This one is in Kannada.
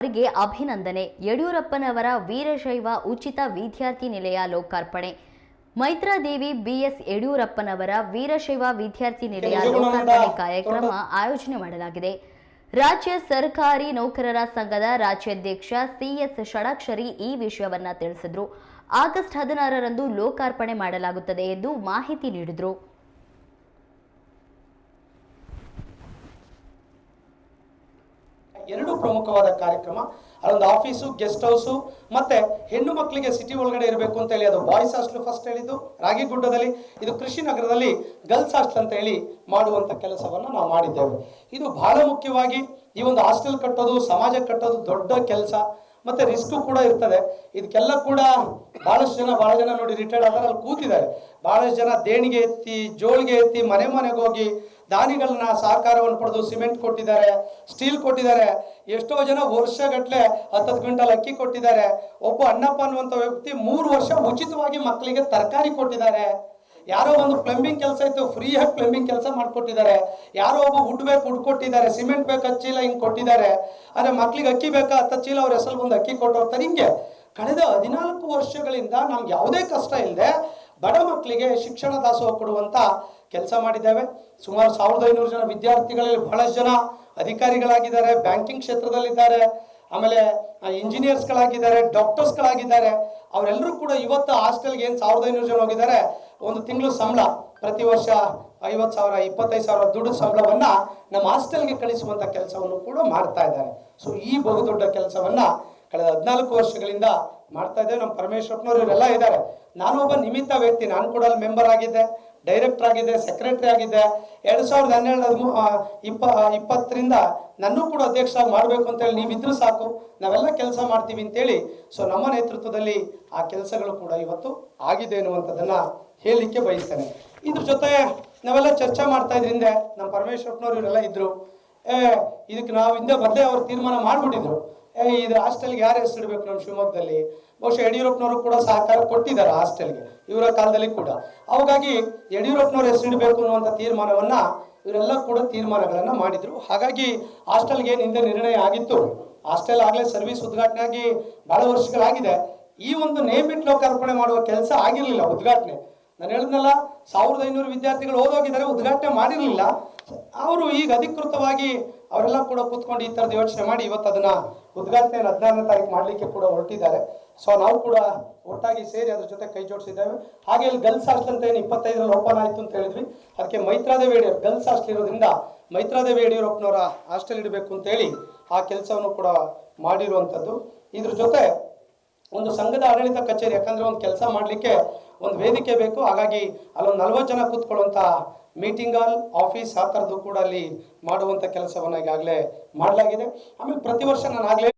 ಅವರಿಗೆ ಅಭಿನಂದನೆ. ಯಡಿಯೂರಪ್ಪನವರ ವೀರಶೈವ ಉಚಿತ ವಿದ್ಯಾರ್ಥಿ ನಿಲಯ ಲೋಕಾರ್ಪಣೆ. ಮೈತ್ರಾದೇವಿ ಬಿಎಸ್ ಯಡಿಯೂರಪ್ಪನವರ ವೀರಶೈವ ವಿದ್ಯಾರ್ಥಿ ನಿಲಯ ಲೋಕಾರ್ಪಣೆ ಕಾರ್ಯಕ್ರಮ ಆಯೋಜನೆ ಮಾಡಲಾಗಿದೆ. ರಾಜ್ಯ ಸರ್ಕಾರಿ ನೌಕರರ ಸಂಘದ ರಾಜ್ಯಾಧ್ಯಕ್ಷ ಸಿಎಸ್ ಷಡಾಕ್ಷರಿ ಈ ವಿಷಯವನ್ನ ತಿಳಿಸಿದ್ರು. ಆಗಸ್ಟ್ ಹದಿನಾರರಂದು ಲೋಕಾರ್ಪಣೆ ಮಾಡಲಾಗುತ್ತದೆ ಎಂದು ಮಾಹಿತಿ ನೀಡಿದರು ಎರಡು ಪ್ರಮುಖವಾದ ಕಾರ್ಯಕ್ರಮ. ಅಲ್ಲೊಂದು ಆಫೀಸು ಗೆಸ್ಟ್ ಹೌಸು ಮತ್ತೆ ಹೆಣ್ಣು ಮಕ್ಕಳಿಗೆ ಸಿಟಿ ಒಳಗಡೆ ಇರಬೇಕು ಅಂತ ಹೇಳಿ, ಅದು ಬಾಯ್ಸ್ ಹಾಸ್ಟೆಲ್ ಫಸ್ಟ್ ಹೇಳಿದ್ದು ರಾಗಿಗುಡ್ಡದಲ್ಲಿ ಇದು ಕೃಷಿ ನಗರದಲ್ಲಿ ಗರ್ಲ್ಸ್ ಹಾಸ್ಟೆಲ್ ಅಂತ ಹೇಳಿ ಮಾಡುವಂತ ಕೆಲಸವನ್ನು ನಾವು ಮಾಡಿದ್ದೇವೆ. ಇದು ಬಹಳ ಮುಖ್ಯವಾಗಿ ಈ ಒಂದು ಹಾಸ್ಟೆಲ್ ಕಟ್ಟೋದು, ಸಮಾಜ ಕಟ್ಟೋದು ದೊಡ್ಡ ಕೆಲಸ. ಮತ್ತೆ ರಿಸ್ಕ್ ಕೂಡ ಇರ್ತದೆ. ಇದಕ್ಕೆಲ್ಲ ಕೂಡ ಬಹಳಷ್ಟು ಜನ, ಬಹಳ ಜನ ನೋಡಿ ರಿಟೈರ್ಡ್ ಆದ್ರೆ ಅಲ್ಲಿ ಕೂತಿದ್ದಾರೆ. ಬಹಳಷ್ಟು ಜನ ದೇಣಿಗೆ ಎತ್ತಿ, ಜೋಳಿಗೆ ಎತ್ತಿ, ಮನೆ ಮನೆಗೆ ಹೋಗಿ ದಾನಿಗಳನ್ನ ಸಹಕಾರವನ್ನು ಪಡೆದು ಸಿಮೆಂಟ್ ಕೊಟ್ಟಿದ್ದಾರೆ, ಸ್ಟೀಲ್ ಕೊಟ್ಟಿದ್ದಾರೆ, ಎಷ್ಟೋ ಜನ ವರ್ಷಗಟ್ಟಲೆ ಹತ್ತತ್ತು ಕ್ವಿಂಟಲ್ ಅಕ್ಕಿ ಕೊಟ್ಟಿದ್ದಾರೆ. ಒಬ್ಬ ಅಣ್ಣಪ್ಪ ಅನ್ನುವಂಥ ವ್ಯಕ್ತಿ ಮೂರು ವರ್ಷ ಉಚಿತವಾಗಿ ಮಕ್ಕಳಿಗೆ ತರಕಾರಿ ಕೊಟ್ಟಿದ್ದಾರೆ. ಯಾರೋ ಒಂದು ಪ್ಲಂಬಿಂಗ್ ಕೆಲಸ ಇತ್ತು, ಫ್ರೀಯಾಗಿ ಪ್ಲಂಬಿಂಗ್ ಕೆಲಸ ಮಾಡಿಕೊಟ್ಟಿದ್ದಾರೆ. ಯಾರೋ ಒಬ್ಬ ವುಡ್ ಬೇಕು, ವುಡ್ ಕೊಟ್ಟಿದ್ದಾರೆ, ಸಿಮೆಂಟ್ ಬೇಕು, ಹತ್ತು ಚೀಲ ಹಿಂಗೆ ಕೊಟ್ಟಿದ್ದಾರೆ. ಆದರೆ ಮಕ್ಳಿಗೆ ಅಕ್ಕಿ ಬೇಕಾ ಹತ್ತು ಚೀಲ ಅವ್ರ ಹೆಸರು ಬಂದು ಅಕ್ಕಿ ಕೊಟ್ಟು ಹೋಗ್ತಾರೆ ಹಿಂಗೆ ಕಳೆದ ಹದಿನಾಲ್ಕು ವರ್ಷಗಳಿಂದ ನಮ್ಗೆ ಯಾವುದೇ ಕಷ್ಟ ಇಲ್ಲದೆ ಬಡ ಮಕ್ಕಳಿಗೆ ಶಿಕ್ಷಣ ದಾಸೋಹ ಕೊಡುವಂತ ಕೆಲಸ ಮಾಡಿದ್ದೇವೆ. ಸುಮಾರು ಸಾವಿರದ ಐನೂರು ಜನ ವಿದ್ಯಾರ್ಥಿಗಳಲ್ಲಿ ಬಹಳಷ್ಟು ಜನ ಅಧಿಕಾರಿಗಳಾಗಿದ್ದಾರೆ, ಬ್ಯಾಂಕಿಂಗ್ ಕ್ಷೇತ್ರದಲ್ಲಿದ್ದಾರೆ, ಆಮೇಲೆ ಇಂಜಿನಿಯರ್ಸ್ಗಳಾಗಿದ್ದಾರೆ, ಡಾಕ್ಟರ್ಸ್ಗಳಾಗಿದ್ದಾರೆ. ಅವರೆಲ್ಲರೂ ಕೂಡ ಇವತ್ತು ಹಾಸ್ಟೆಲ್ಗೆ ಏನು ಸಾವಿರದ ಐನೂರು ಜನ ಹೋಗಿದ್ದಾರೆ, ಒಂದು ತಿಂಗಳು ಸಂಬಳ, ಪ್ರತಿ ವರ್ಷ ಐವತ್ತು ಸಾವಿರ, ಇಪ್ಪತ್ತೈದು ಸಾವಿರ ದುಡ್ಡು ಸಂಬಳವನ್ನು ನಮ್ಮ ಹಾಸ್ಟೆಲ್ಗೆ ಕಳಿಸುವಂತ ಕೆಲಸವನ್ನು ಕೂಡ ಮಾಡ್ತಾ ಇದ್ದಾರೆ. ಸೊ ಈ ಬಹುದೊಡ್ಡ ಕೆಲಸವನ್ನ ಕಳೆದ ಹದಿನಾಲ್ಕು ವರ್ಷಗಳಿಂದ ಮಾಡ್ತಾ ಇದ್ದೇವೆ. ನಮ್ಮ ಪರಮೇಶ್ವರಪ್ಪನವರು ಇವರೆಲ್ಲ ಇದ್ದಾರೆ. ನಾನು ಒಬ್ಬ ನಿಮಿತ್ತ ವ್ಯಕ್ತಿ. ನಾನು ಕೂಡ ಅಲ್ಲಿ ಮೆಂಬರ್ ಆಗಿದ್ದೆ ಡೈರೆಕ್ಟರ್ ಆಗಿದ್ದೆ ಸೆಕ್ರೆಟರಿ ಆಗಿದ್ದೆ. ಎರಡು ಸಾವಿರದ ಹನ್ನೆರಡು ಇಪ್ಪ ಇಪ್ಪತ್ತರಿಂದ ನನ್ನೂ ಕೂಡ ಅಧ್ಯಕ್ಷ ಮಾಡಬೇಕು ಅಂತೇಳಿ ನೀವಿದ್ರು ಸಾಕು. ನಾವೆಲ್ಲ ಕೆಲಸ ಮಾಡ್ತೀವಿ ಅಂತೇಳಿ. ಸೊ ನಮ್ಮ ನೇತೃತ್ವದಲ್ಲಿ ಆ ಕೆಲಸಗಳು ಕೂಡ ಇವತ್ತು ಆಗಿದೆ ಅನ್ನುವಂಥದ್ದನ್ನ ಹೇಳಲಿಕ್ಕೆ ಬಯಸ್ತೇನೆ. ಇದ್ರ ಜೊತೆ ನಾವೆಲ್ಲ ಚರ್ಚೆ ಮಾಡ್ತಾ ಇದ್ರಿಂದ ನಮ್ಮ ಪರಮೇಶ್ವರಪ್ಪನವರು ಇವರೆಲ್ಲ ಇದ್ದರು ಏ, ಇದಕ್ಕೆ ನಾವು ಹಿಂದೆ ಮೊದಲೇ ಅವ್ರು ತೀರ್ಮಾನ ಮಾಡಿಬಿಟ್ಟಿದ್ರು. ಇದು ಹಾಸ್ಟೆಲ್ಗೆ ಯಾರು ಹೆಸರು ಇಡಬೇಕು ನಮ್ಮ ಶಿವಮೊಗ್ಗದಲ್ಲಿ? ಬಹುಶಃ ಯಡಿಯೂರಪ್ಪನವರು ಕೂಡ ಸಹಕಾರ ಕೊಟ್ಟಿದ್ದಾರೆ ಹಾಸ್ಟೆಲ್ಗೆ, ಇವರ ಕಾಲದಲ್ಲಿ ಕೂಡ. ಅವಾಗಾಗಿ ಯಡಿಯೂರಪ್ಪನವ್ರ ಹೆಸರು ಇಡಬೇಕು ಅನ್ನುವಂಥ ತೀರ್ಮಾನವನ್ನ ಇವರೆಲ್ಲ ಕೂಡ ತೀರ್ಮಾನಗಳನ್ನು ಮಾಡಿದ್ರು. ಹಾಗಾಗಿ ಹಾಸ್ಟೆಲ್ಗೆ ಏನು ಹಿಂದೆ ನಿರ್ಣಯ ಆಗಿತ್ತು. ಹಾಸ್ಟೆಲ್ ಆಗಲೇ ಸರ್ವಿಸ್ ಉದ್ಘಾಟನೆ ಆಗಿ ಬಹಳ ವರ್ಷಗಳಾಗಿದೆ. ಈ ಒಂದು ನೇಮಿಟ್ ಲೋಕಾರ್ಪಣೆ ಮಾಡುವ ಕೆಲಸ ಆಗಿರಲಿಲ್ಲ ಉದ್ಘಾಟನೆ. ನಾನು ಹೇಳಿದ್ನಲ್ಲ, ಸಾವಿರದ ಐನೂರು ವಿದ್ಯಾರ್ಥಿಗಳು ಓದೋಗಿದ್ದಾರೆ, ಉದ್ಘಾಟನೆ ಮಾಡಿರಲಿಲ್ಲ. ಅವರು ಈಗ ಅಧಿಕೃತವಾಗಿ ಅವರೆಲ್ಲ ಕೂಡ ಕೂತ್ಕೊಂಡು ಈ ಥರದ ಯೋಚನೆ ಮಾಡಿ ಇವತ್ತು ಅದನ್ನ ಉದ್ಘಾಟನೆ ಹದಿನಾರನೇ ತಾರೀಕು ಮಾಡಲಿಕ್ಕೆ ಕೂಡ ಹೊರಟಿದ್ದಾರೆ. ಸೊ ನಾವು ಕೂಡ ಒಟ್ಟಾಗಿ ಸೇರಿ ಅದ್ರ ಜೊತೆ ಕೈ ಜೋಡಿಸಿದ್ದೇವೆ. ಹಾಗೆ ಇಲ್ಲಿ ಗರ್ಲ್ಸ್ ಹಾಸ್ಟೆಲ್ ಅಂತ ಏನು ಇಪ್ಪತ್ತೈದರಲ್ಲಿ ಓಪನ್ ಆಯಿತು ಅಂತ ಹೇಳಿದ್ವಿ. ಅದಕ್ಕೆ ಮೈತ್ರಾದೇವಿ ಯಡಿಯೂರು ಗರ್ಲ್ಸ್ ಹಾಸ್ಟೆಲ್ ಇರೋದ್ರಿಂದ ಮೈತ್ರಾದೇವಿ ಯಡಿಯೂರಪ್ಪನವರ ಹಾಸ್ಟೆಲ್ ಇಡಬೇಕು ಅಂತೇಳಿ ಆ ಕೆಲಸವನ್ನು ಕೂಡ ಮಾಡಿರುವಂಥದ್ದು. ಇದ್ರ ಜೊತೆ ಒಂದು ಸಂಘದ ಆಡಳಿತ ಕಚೇರಿ, ಯಾಕಂದ್ರೆ ಒಂದು ಕೆಲಸ ಮಾಡಲಿಕ್ಕೆ ಒಂದು ವೇದಿಕೆ ಬೇಕು. ಹಾಗಾಗಿ ಅಲ್ಲೊಂದು ನಲ್ವತ್ತು ಜನ ಕೂತ್ಕೊಳ್ಳುವಂಥ ಮೀಟಿಂಗ್ ಹಾಲ್ ಆಫೀಸ್ ಆ ಥರದ್ದು ಕೂಡ ಅಲ್ಲಿ ಮಾಡುವಂಥ ಕೆಲಸವನ್ನು ಈಗಾಗಲೇ ಮಾಡಲಾಗಿದೆ. ಆಮೇಲೆ ಪ್ರತಿ ವರ್ಷ ನಾನು ಆಗಲೇ